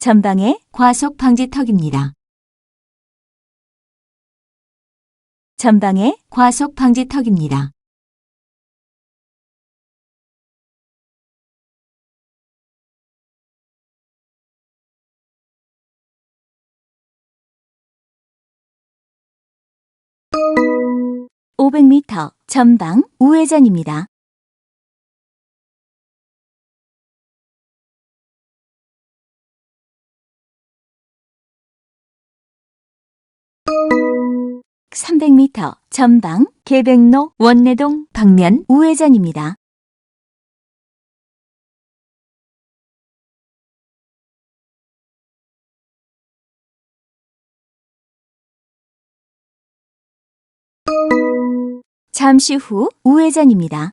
전방에 과속 방지턱입니다. 전방에 과속 방지턱입니다. (500m) 전방 우회전입니다. (300m) 전방 계백로 원내동 방면 우회전입니다. 잠시 후 우회전입니다.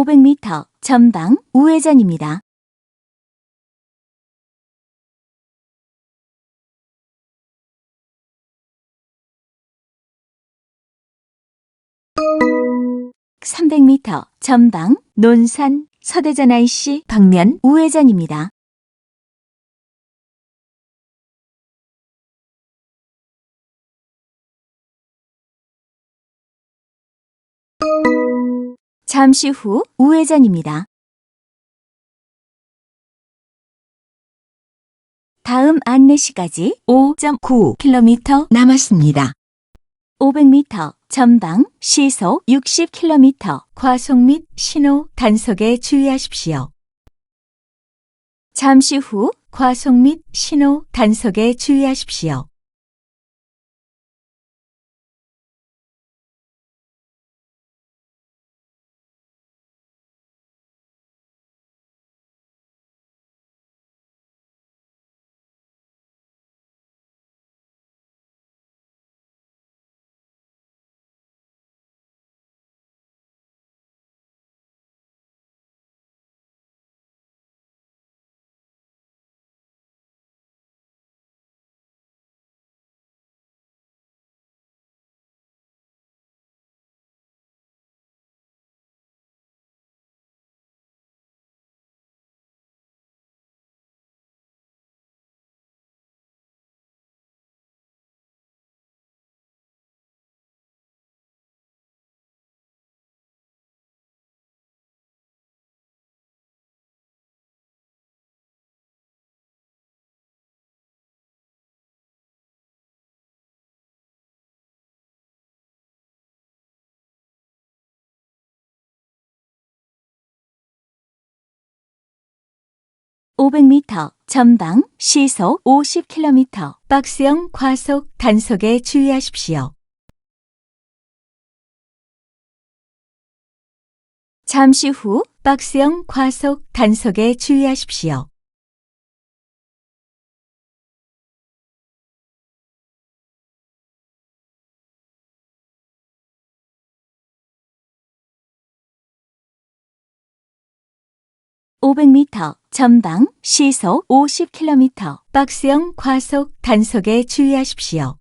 (500m) 전방 우회전입니다. (300m) 전방 논산 서대전 IC 방면 우회전입니다. 잠시 후 우회전입니다. 다음 안내시까지 5.9km 남았습니다. 500m 전방 시속 60km 과속 및 신호 단속에 주의하십시오. 잠시 후 과속 및 신호 단속에 주의하십시오. (500m) 전방 시속 (50km) 박스형 과속 단속에 주의하십시오. 잠시 후 박스형 과속 단속에 주의하십시오. 500m, 전방 시속 50km, 박스형 과속 단속에 주의하십시오.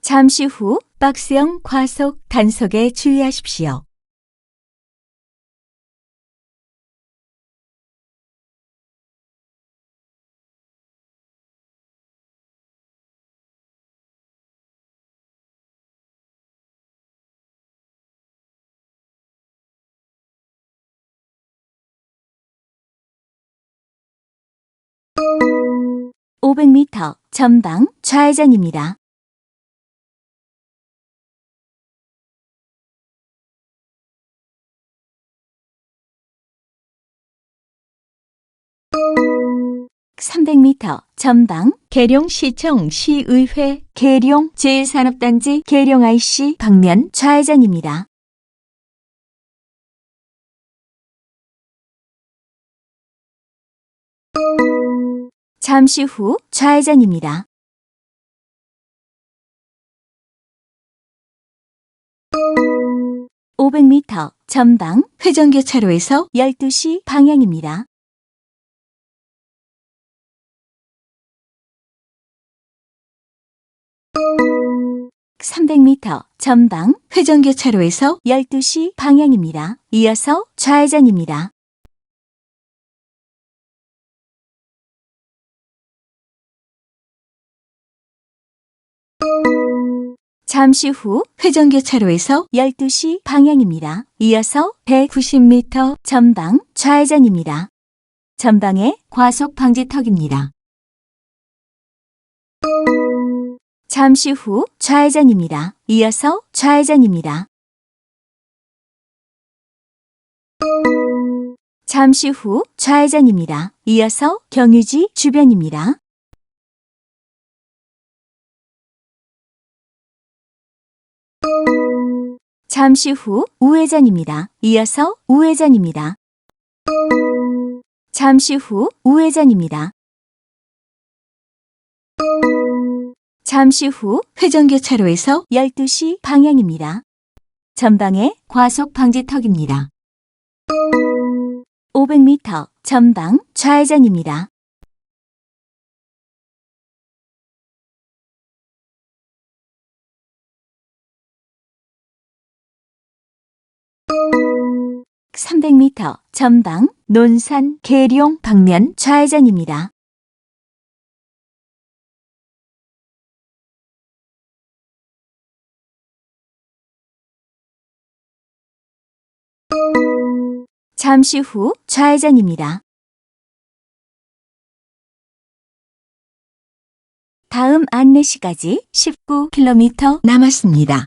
잠시 후 박스형 과속 단속에 주의하십시오. (500m) 전방 좌회전입니다. (300m) 전방 계룡시청 시의회 계룡 제1산업단지 계룡 IC 방면 좌회전입니다. 잠시 후 좌회전입니다. (500m) 전방 회전교차로에서 12시 방향입니다. (300m) 전방 회전교차로에서 12시 방향입니다. 이어서 좌회전입니다. 잠시 후 회전교차로에서 12시 방향입니다. 이어서 190m 전방 좌회전입니다. 전방에 과속 방지턱입니다. 잠시 후 좌회전입니다. 이어서 좌회전입니다. 잠시 후 좌회전입니다. 이어서 경유지 주변입니다. 잠시 후 우회전입니다. 이어서 우회전입니다. 잠시 후 우회전입니다. 잠시 후 회전교차로에서 12시 방향입니다. 전방에 과속 방지턱입니다. 500m 전방 좌회전입니다. (300m) 전방 논산 계룡 방면 좌회전입니다. 잠시 후 좌회전입니다. 다음 안내시까지 19km 남았습니다.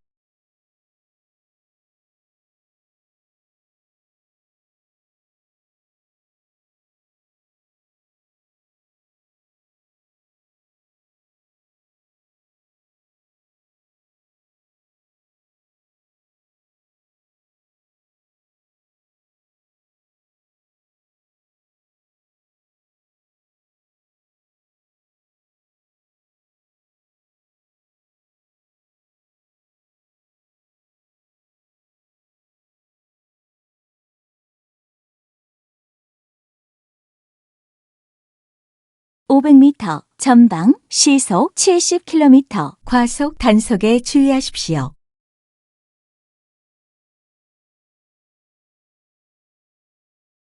500m 전방 시속 70km 과속 단속에 주의하십시오.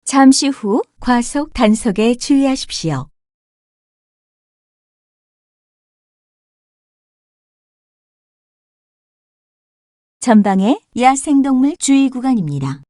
잠시 후 과속 단속에 주의하십시오. 전방에 야생동물 주의 구간입니다.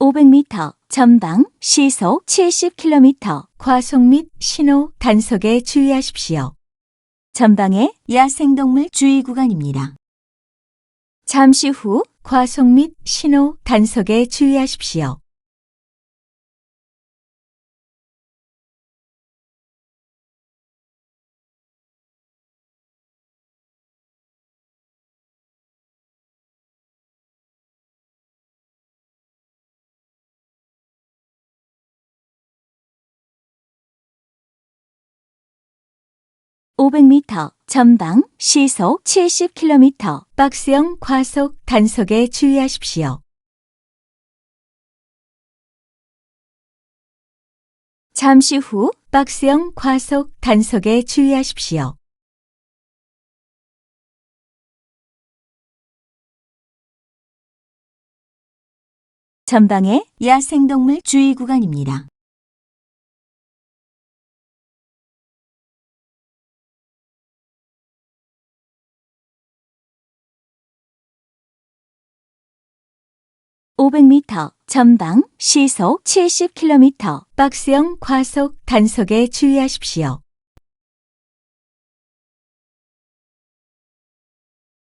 (500m) 전방 시속 (70km) 과속 및 신호 단속에 주의하십시오. 전방에 야생동물 주의 구간입니다. 잠시 후 과속 및 신호 단속에 주의하십시오. (500m) 전방 시속 (70km) 박스형 과속 단속에 주의하십시오. 잠시 후 박스형 과속 단속에 주의하십시오. 전방에 야생동물 주의 구간입니다. (500m) 전방 시속 (70km) 박스형 과속 단속에 주의하십시오.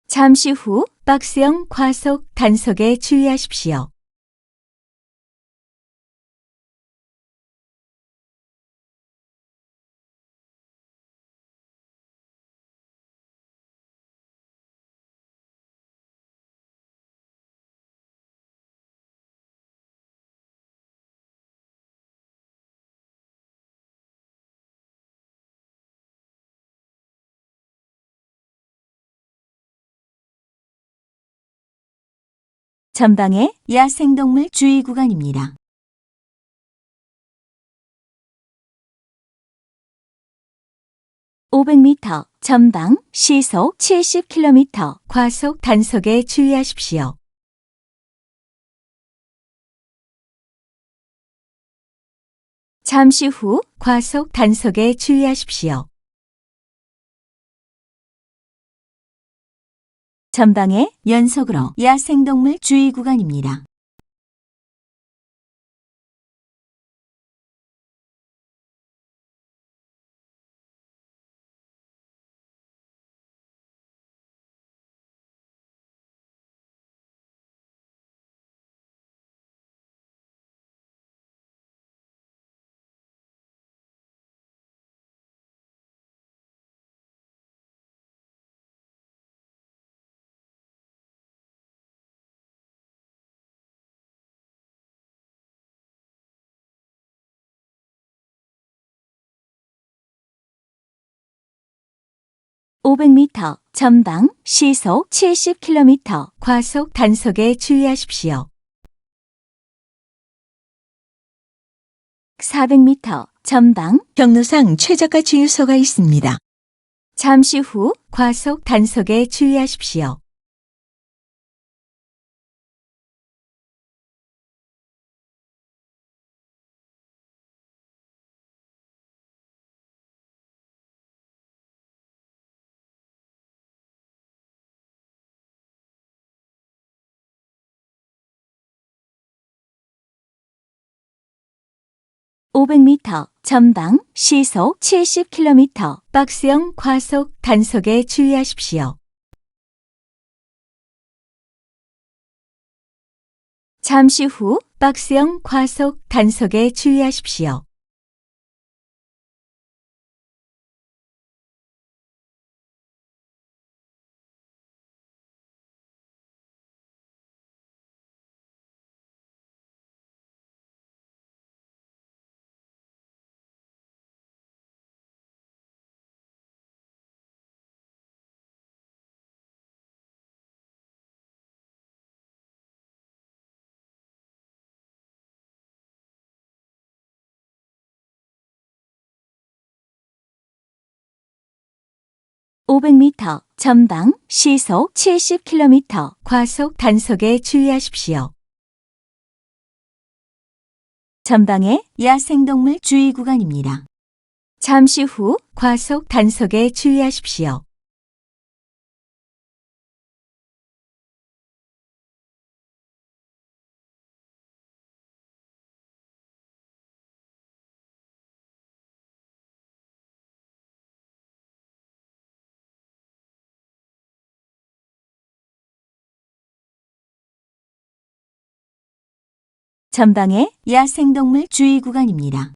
잠시 후 박스형 과속 단속에 주의하십시오. 전방에 야생동물 주의 구간입니다. (500m) 전방 시속 (70km) 과속 단속에 주의하십시오. 잠시 후 과속 단속에 주의하십시오. 전방에 연속으로 야생동물 주의 구간입니다. (500m) 전방 시속 (70km) 과속 단속에 주의하십시오. (400m) 전방 경로상 최저가 주유소가 있습니다. 잠시 후 과속 단속에 주의하십시오. (500m) 전방 시속 70km. 박스형 과속 단속에 주의하십시오. 잠시 후 박스형 과속 단속에 주의하십시오. 오백 m 전방 시속 70km. 과속 단속에 주의하십시오. 전방에 야생동물 주의 구간입니다. 잠시 후 과속 단속에 주의하십시오. 전방에 야생동물 주의 구간입니다.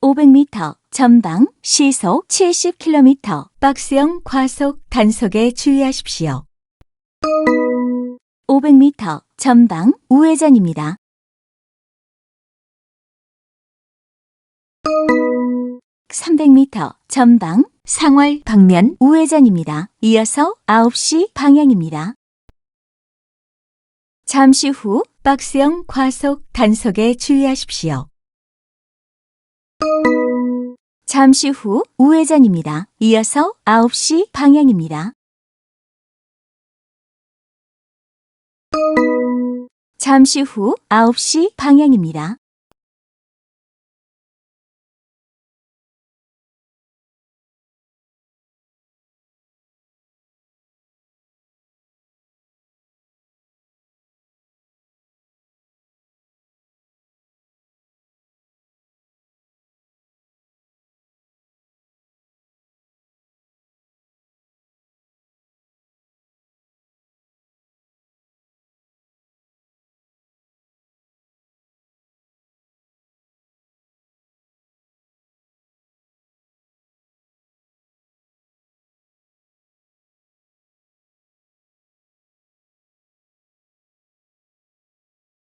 오백 m 전방 시속 70km. 박스형 과속 단속에 주의하십시오. 500 m 전방 우회전입니다. (300 m) 전방 상월 방면 우회전입니다. 이어서 9시 방향입니다. 잠시 후 박스형 과속 단속에 주의하십시오. 잠시 후 우회전입니다. 이어서 9시 방향입니다. 잠시 후 9시 방향입니다.